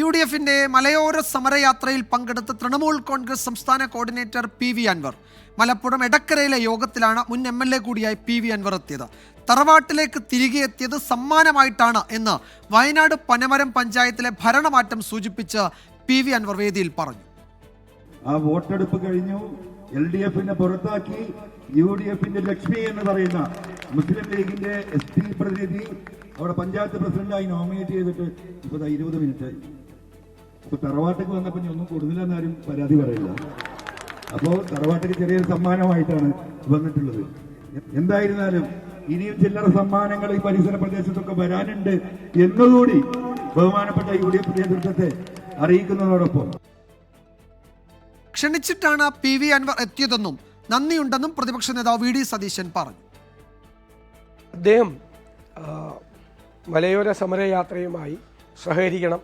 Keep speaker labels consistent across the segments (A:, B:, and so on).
A: U D എഫിന്റെ മലയോര സമരയാത്രയിൽ പങ്കെടുത്ത തൃണമൂൽ കോൺഗ്രസ് സംസ്ഥാന coordinator P V Anvar. Malappuram എടക്കരയിലെ യോഗത്തിലാണ് മുൻ എം എൽ എ കൂടിയായി പി വി അൻവർ എത്തിയത്. തറവാട്ടിലേക്ക് തിരികെ എത്തിയത് സമ്മാനമായിട്ടാണ് എന്ന് വയനാട് പനമരം പഞ്ചായത്തിലെ ഭരണമാറ്റം സൂചിപ്പിച്ച് പി വി അൻവർ വേദിയിൽ പറഞ്ഞു.
B: ആ വോട്ടെടുപ്പ് കഴിഞ്ഞു. എൽ ഡി എഫിനെ പുറത്താക്കി യു ഡി എഫിന്റെ ലക്ഷ്മി എന്ന് പറയുന്ന മുസ്ലിം ലീഗിന്റെ എസ് പി പ്രതിനിധി അവിടെ പഞ്ചായത്ത് പ്രസിഡന്റായി നോമിനേറ്റ് ചെയ്തിട്ട് ഇപ്പൊ ദാ ഇരുപത് മിനിറ്റ് ആയി ഇപ്പൊ തറവാട്ടേക്ക് വന്നപ്പോ ഇനി ഒന്നും കൊടുന്നില്ലെന്നാരും പരാതി പറയില്ല. അപ്പോ തറവാട്ടേക്ക് ചെറിയൊരു സമ്മാനമായിട്ടാണ് വന്നിട്ടുള്ളത്. എന്തായിരുന്നാലും ഇനിയും ചില്ലറ സമ്മാനങ്ങൾ ഈ പരിസര പ്രദേശത്തൊക്കെ വരാനുണ്ട് എന്നുകൂടി ബഹുമാനപ്പെട്ട യു ഡി എഫ് നേതൃത്വത്തെ അറിയിക്കുന്നതോടൊപ്പം.
A: ക്ഷണിച്ചിട്ടാണ് പി വി അൻവർ എത്തിയതെന്നും നന്ദിയുണ്ടെന്നും പ്രതിപക്ഷ നേതാവ് വി ഡി സതീശൻ പറഞ്ഞു.
C: അദ്ദേഹം മലയോര സമരയാത്രയുമായി സഹകരിക്കണം.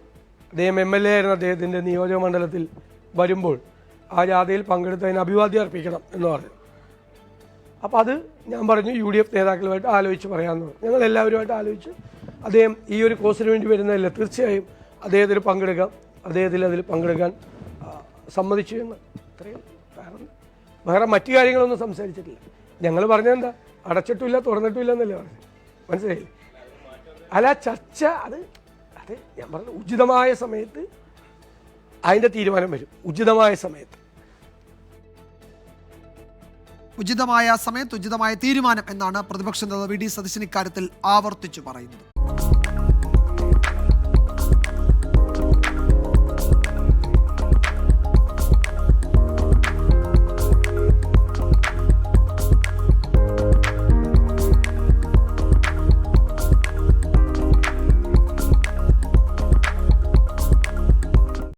C: അദ്ദേഹം എം എൽ എ ആയിരുന്ന അദ്ദേഹത്തിന്റെ നിയോജക മണ്ഡലത്തിൽ വരുമ്പോൾ. ആ ജാഥയിൽ പങ്കെടുത്തതിന് അഭിവാദ്യം അർപ്പിക്കണം എന്ന് പറഞ്ഞു. അപ്പോൾ അത് ഞാൻ പറഞ്ഞു യു ഡി എഫ് നേതാക്കളുമായിട്ട് ആലോചിച്ച് പറയാമെന്ന് പറഞ്ഞു. ഞങ്ങൾ എല്ലാവരുമായിട്ട് ആലോചിച്ച് അദ്ദേഹം ഈ ഒരു കോഴ്സിന് വേണ്ടി വരുന്നതല്ല തീർച്ചയായും അദ്ദേഹത്തിന് പങ്കെടുക്കാം. അദ്ദേഹത്തിൽ അതിൽ പങ്കെടുക്കാൻ സമ്മതിച്ചു എന്ന്. ഇത്രയും വേറെ വേറെ മറ്റു കാര്യങ്ങളൊന്നും സംസാരിച്ചിട്ടില്ല. ഞങ്ങൾ പറഞ്ഞെന്താ അടച്ചിട്ടില്ല തുറന്നിട്ടില്ല എന്നല്ലേ പറഞ്ഞത്? മനസ്സിലായില്ലേ? അല്ല ചർച്ച അത് അത് ഞാൻ പറഞ്ഞു ഉചിതമായ സമയത്ത് അതിന്റെ തീരുമാനം വരും. ഉചിതമായ സമയത്ത്.
A: ഉചിതമായ സമയത്ത് ഉചിതമായ തീരുമാനം എന്നാണ് പ്രതിപക്ഷ നേതാവ് വി ഡി സതീശൻ ഇക്കാര്യത്തിൽ ആവർത്തിച്ചു പറയുന്നത്.